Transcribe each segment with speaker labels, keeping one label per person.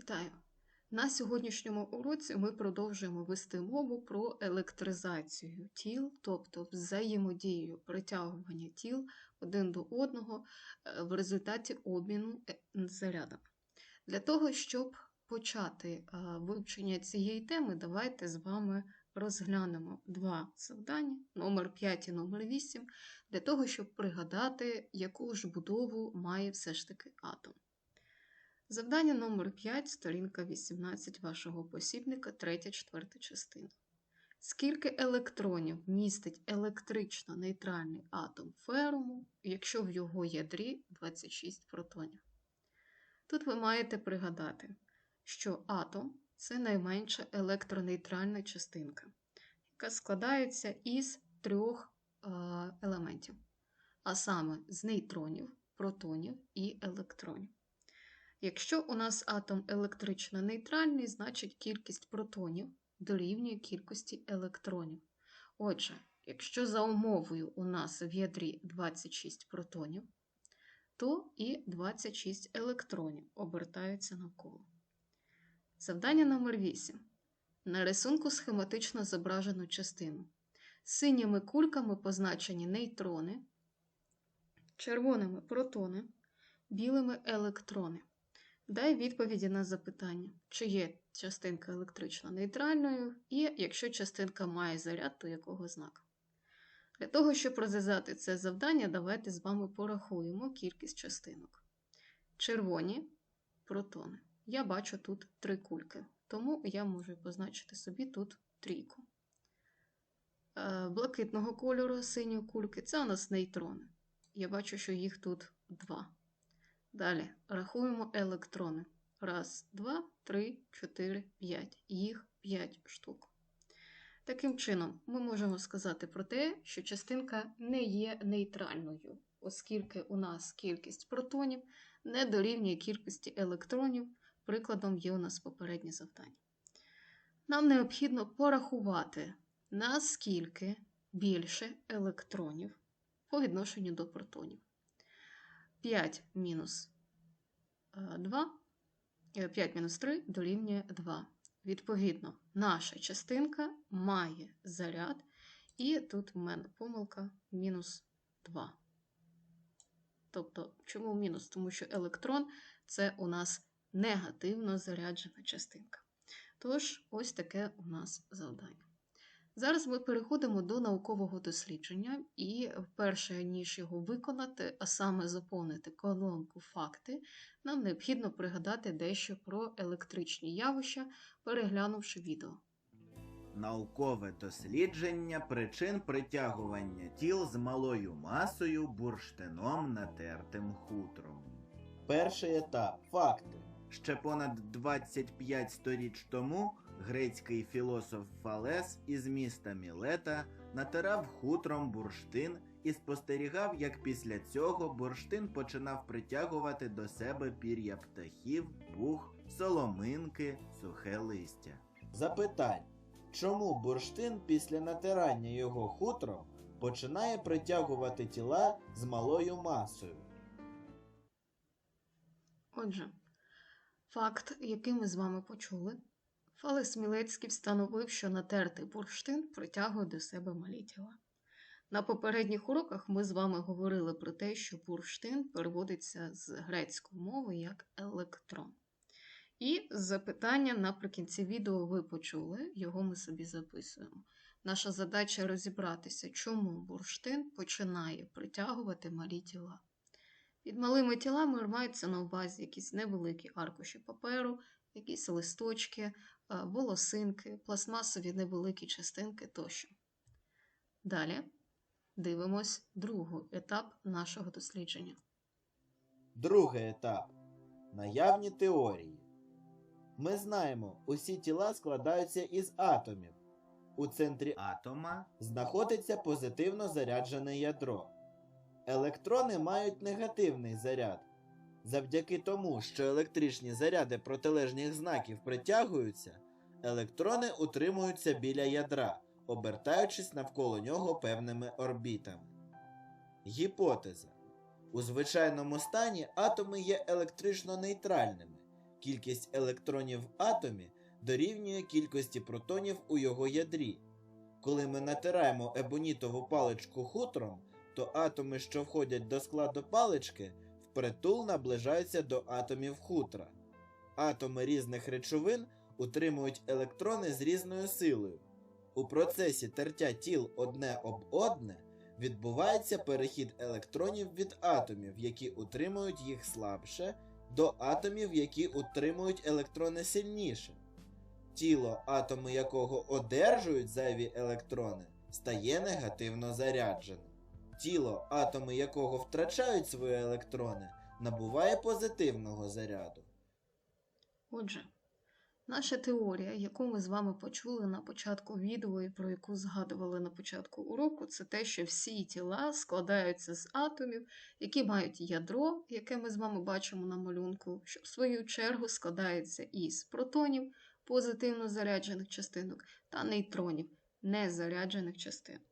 Speaker 1: Вітаю! На сьогоднішньому уроці ми продовжуємо вести мову про електризацію тіл, тобто взаємодію притягування тіл один до одного е, в результаті обміну е, зарядами. Для того, щоб почати е, вивчення цієї теми, давайте з вами розглянемо два завдання, номер 5 і номер 8, для того, щоб пригадати, яку ж будову має все ж таки атом. Завдання номер 5, сторінка 18 вашого посібника, 3-4 частина. Скільки електронів містить електрично нейтральний атом феруму, якщо в його ядрі 26 протонів? Тут ви маєте пригадати, що атом це найменша електронейтральна частинка, яка складається із трьох елементів, а саме з нейтронів, протонів і електронів. Якщо у нас атом електрично нейтральний, значить кількість протонів дорівнює кількості електронів. Отже, якщо за умовою у нас в ядрі 26 протонів, то і 26 електронів обертаються навколо. Завдання номер 8. На рисунку схематично зображено частину. Синіми кульками позначені нейтрони, червоними протони, білими електрони. Дай відповіді на запитання, чи є частинка електрично нейтральною, і якщо частинка має заряд, то якого знака. Для того, щоб розв'язати це завдання, давайте з вами порахуємо кількість частинок. Червоні протони. Я бачу тут три кульки, тому я можу позначити собі тут трійку. Е, блакитного кольору синьої кульки це у нас нейтрони. Я бачу, що їх тут два. Далі рахуємо електрони. Раз, два, три, чотири, п'ять. Їх п'ять штук. Таким чином, ми можемо сказати про те, що частинка не є нейтральною, оскільки у нас кількість протонів не дорівнює кількості електронів, прикладом є у нас попереднє завдання. Нам необхідно порахувати, наскільки більше електронів по відношенню до протонів. 5 мінус 2, 5 мінус 3 дорівнює 2. Відповідно, наша частинка має заряд, і тут в мене помилка мінус 2. Тобто, чому мінус? Тому що електрон це у нас негативно заряджена частинка. Тож, ось таке у нас завдання. Зараз ми переходимо до наукового дослідження, і перше, ніж його виконати, а саме заповнити колонку факти, нам необхідно пригадати дещо про електричні явища, переглянувши відео.
Speaker 2: Наукове дослідження причин притягування тіл з малою масою бурштином натертим хутром.
Speaker 3: Перший етап факти.
Speaker 2: Ще понад 25 сторіч тому грецький філософ Фалес із міста Мілета натирав хутром бурштин і спостерігав, як після цього бурштин починав притягувати до себе пір'я птахів, пух, соломинки, сухе листя.
Speaker 3: Запитань. Чому бурштин після натирання його хутром починає притягувати тіла з малою масою?
Speaker 1: Отже, факт, який ми з вами почули, Фалес Мілецький встановив, що натертий бурштин притягує до себе малі тіла. На попередніх уроках ми з вами говорили про те, що бурштин переводиться з грецької мови як електрон. І запитання наприкінці відео ви почули, його ми собі записуємо. Наша задача розібратися, чому бурштин починає притягувати малі тіла. Під малими тілами мається на увазі якісь невеликі аркуші паперу, якісь листочки, волосинки, пластмасові невеликі частинки тощо. Далі дивимось другий етап нашого дослідження.
Speaker 3: Другий етап. Наявні теорії. Ми знаємо, усі тіла складаються із атомів. У центрі
Speaker 2: Атома
Speaker 3: знаходиться позитивно заряджене ядро. Електрони мають негативний заряд. Завдяки тому, що електричні заряди протилежних знаків притягуються, електрони утримуються біля ядра, обертаючись навколо нього певними орбітами. Гіпотеза. У звичайному стані атоми є електрично нейтральними, Кількість електронів в атомі дорівнює кількості протонів у його ядрі. Коли ми натираємо ебонітову паличку хутром, то атоми, що входять до складу палички, впритул наближаються до атомів хутра. Атоми різних речовин утримують електрони з різною силою. У процесі тертя тіл одне об одне відбувається перехід електронів від атомів, які утримують їх слабше, до атомів, які утримують електрони сильніше. Тіло, атоми якого одержують зайві електрони, стає негативно зарядженим. Тіло, атоми якого втрачають свої електрони, набуває позитивного заряду.
Speaker 1: Отже, наша теорія, яку ми з вами почули на початку відео і про яку згадували на початку уроку, це те, що всі тіла складаються з атомів, які мають ядро, яке ми з вами бачимо на малюнку, що в свою чергу складається із протонів, позитивно заряджених частинок, та нейтронів, незаряджених частинок.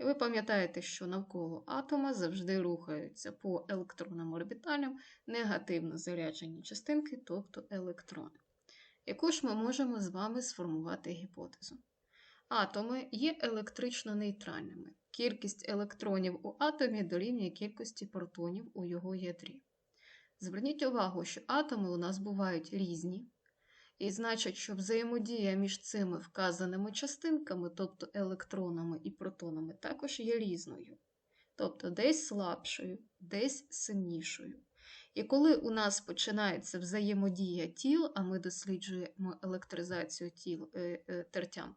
Speaker 1: І ви пам'ятаєте, що навколо атома завжди рухаються по електронним орбіталям негативно заряджені частинки, тобто електрони. Яку ж ми можемо з вами сформувати гіпотезу? Атоми є електрично нейтральними. Кількість електронів у атомі дорівнює кількості протонів у його ядрі. Зверніть увагу, що атоми у нас бувають різні, і значить, що взаємодія між цими вказаними частинками, тобто електронами і протонами, також є різною. Тобто десь слабшою, десь сильнішою. І коли у нас починається взаємодія тіл, а ми досліджуємо електризацію тіл е, е, тертям,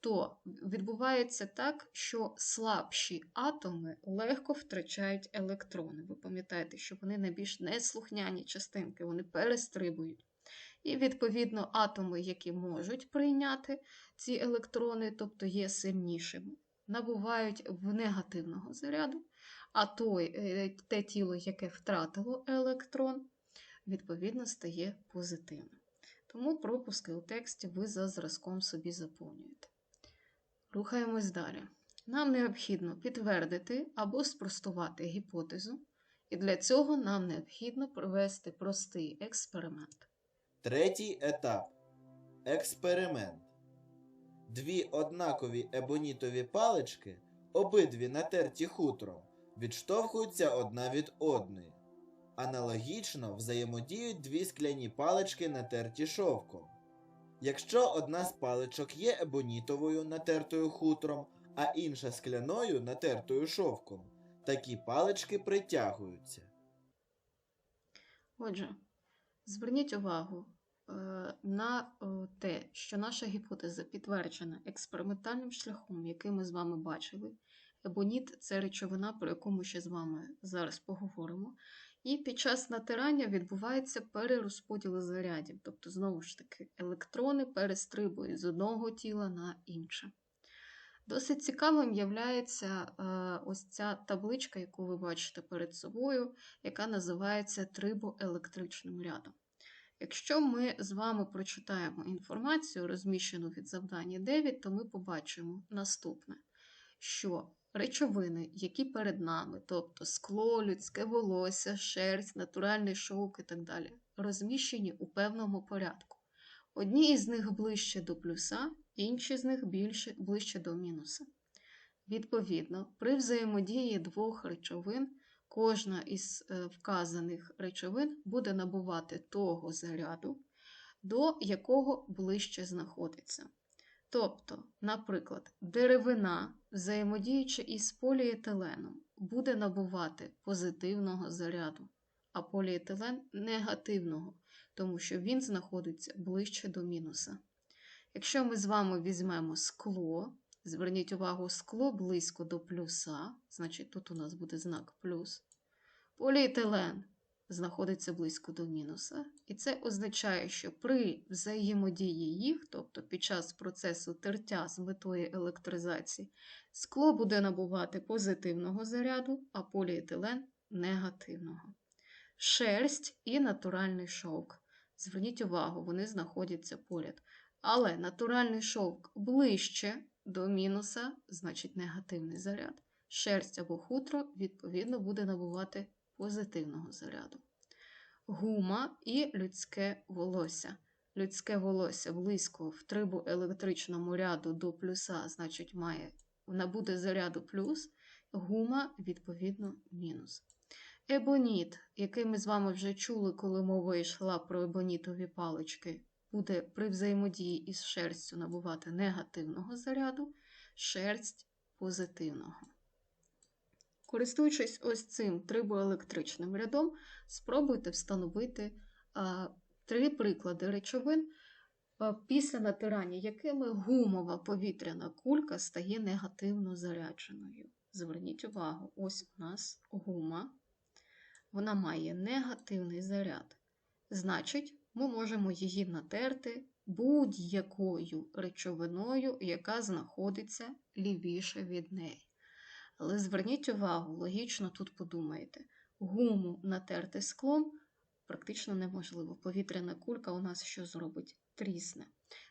Speaker 1: то відбувається так, що слабші атоми легко втрачають електрони. Ви пам'ятаєте, що вони найбільш неслухняні частинки, вони перестрибують. І, відповідно, атоми, які можуть прийняти ці електрони, тобто є сильнішими, набувають в негативного заряду, а той, е, те тіло, яке втратило електрон, відповідно стає позитивним. Тому пропуски у тексті ви за зразком собі заповнюєте. Рухаємось далі. Нам необхідно підтвердити або спростувати гіпотезу, і для цього нам необхідно провести простий експеримент.
Speaker 3: Третій етап експеримент. Дві однакові ебонітові палички, обидві натерті хутром, відштовхуються одна від одної. Аналогічно взаємодіють дві скляні палички, натерті шовком. Якщо одна з паличок є ебонітовою, натертою хутром, а інша скляною, натертою шовком, такі палички притягуються.
Speaker 1: Отже, зверніть увагу на е, те, що наша гіпотеза підтверджена експериментальним шляхом, який ми з вами бачили. Ебоніт це речовина, про яку ми ще з вами зараз поговоримо. І під час натирання відбувається перерозподіл зарядів, тобто, знову ж таки, електрони перестрибують з одного тіла на інше. Досить цікавим є ось ця табличка, яку ви бачите перед собою, яка називається трибоелектричним рядом. Якщо ми з вами прочитаємо інформацію, розміщену від завдання 9, то ми побачимо наступне, що речовини, які перед нами, тобто скло, людське волосся, шерсть, натуральний шовк і так далі, розміщені у певному порядку. Одні із них ближче до плюса, інші з них більше, ближче до мінуса. Відповідно, при взаємодії двох речовин кожна із е, вказаних речовин буде набувати того заряду, до якого ближче знаходиться. Тобто, наприклад, деревина, взаємодіючи із поліетиленом, буде набувати позитивного заряду, а поліетилен негативного, тому що він знаходиться ближче до мінуса. Якщо ми з вами візьмемо скло, зверніть увагу, скло близько до плюса, значить тут у нас буде знак плюс. Поліетилен знаходиться близько до мінуса, і це означає, що при взаємодії їх, тобто під час процесу тертя з метою електризації, скло буде набувати позитивного заряду, а поліетилен негативного. Шерсть і натуральний шовк. Зверніть увагу, вони знаходяться поряд. Але натуральний шовк ближче до мінуса, значить негативний заряд. Шерсть або хутро, відповідно, буде набувати позитивного заряду. гума і людське волосся. Людське волосся близько в трибоелектричному ряду до плюса, значить, має набуде заряду плюс, гума, відповідно, мінус. Ебоніт, який ми з вами вже чули, коли мова йшла про ебонітові палички, буде при взаємодії із шерстю набувати негативного заряду, шерсть позитивного. Користуючись ось цим трибоелектричним рядом, спробуйте встановити три приклади речовин, після натирання якими гумова повітряна кулька стає негативно зарядженою. Зверніть увагу, ось у нас гума, вона має негативний заряд. Значить, ми можемо її натерти будь-якою речовиною, яка знаходиться лівіше від неї. Але зверніть увагу, логічно тут подумайте, гуму натерти склом практично неможливо. Повітряна кулька у нас що зробить? Трісне.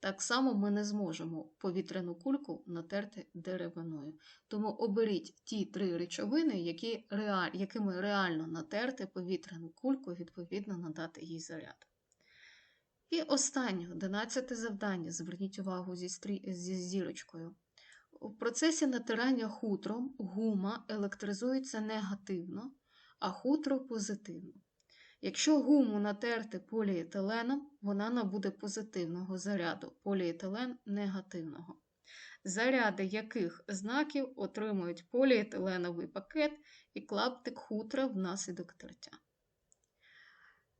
Speaker 1: Так само ми не зможемо повітряну кульку натерти деревиною. Тому оберіть ті три речовини, які якими реально натерти повітряну кульку, відповідно надати їй заряд. І останнє, одинадцяте завдання. Зверніть увагу зі, стрі... зі зірочкою. У процесі натирання хутром гума електризується негативно, а хутро позитивно. Якщо гуму натерти поліетиленом, вона набуде позитивного заряду, поліетилен негативного. Заряди яких знаків отримують поліетиленовий пакет і клаптик хутра внаслідок тертя?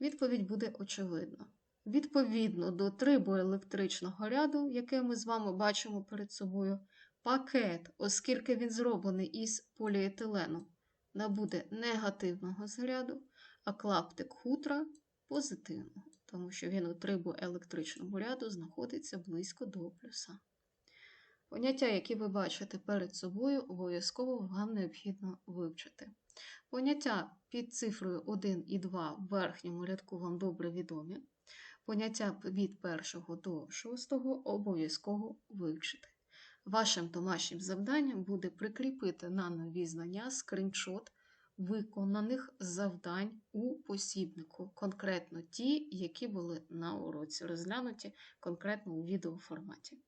Speaker 1: Відповідь буде очевидна. Відповідно до трибоелектричного ряду, який ми з вами бачимо перед собою, пакет, оскільки він зроблений із поліетилену, набуде негативного заряду, а клаптик хутра позитивного, тому що він у трибоелектричному ряду знаходиться близько до плюса. Поняття, які ви бачите перед собою, обов'язково вам необхідно вивчити. Поняття під цифрою 1 і 2 в верхньому рядку вам добре відомі. Поняття від 1 до 6 обов'язково вивчити. Вашим домашнім завданням буде прикріпити на нові знання скріншот виконаних завдань у посібнику, конкретно ті, які були на уроці, розглянуті конкретно у відеоформаті.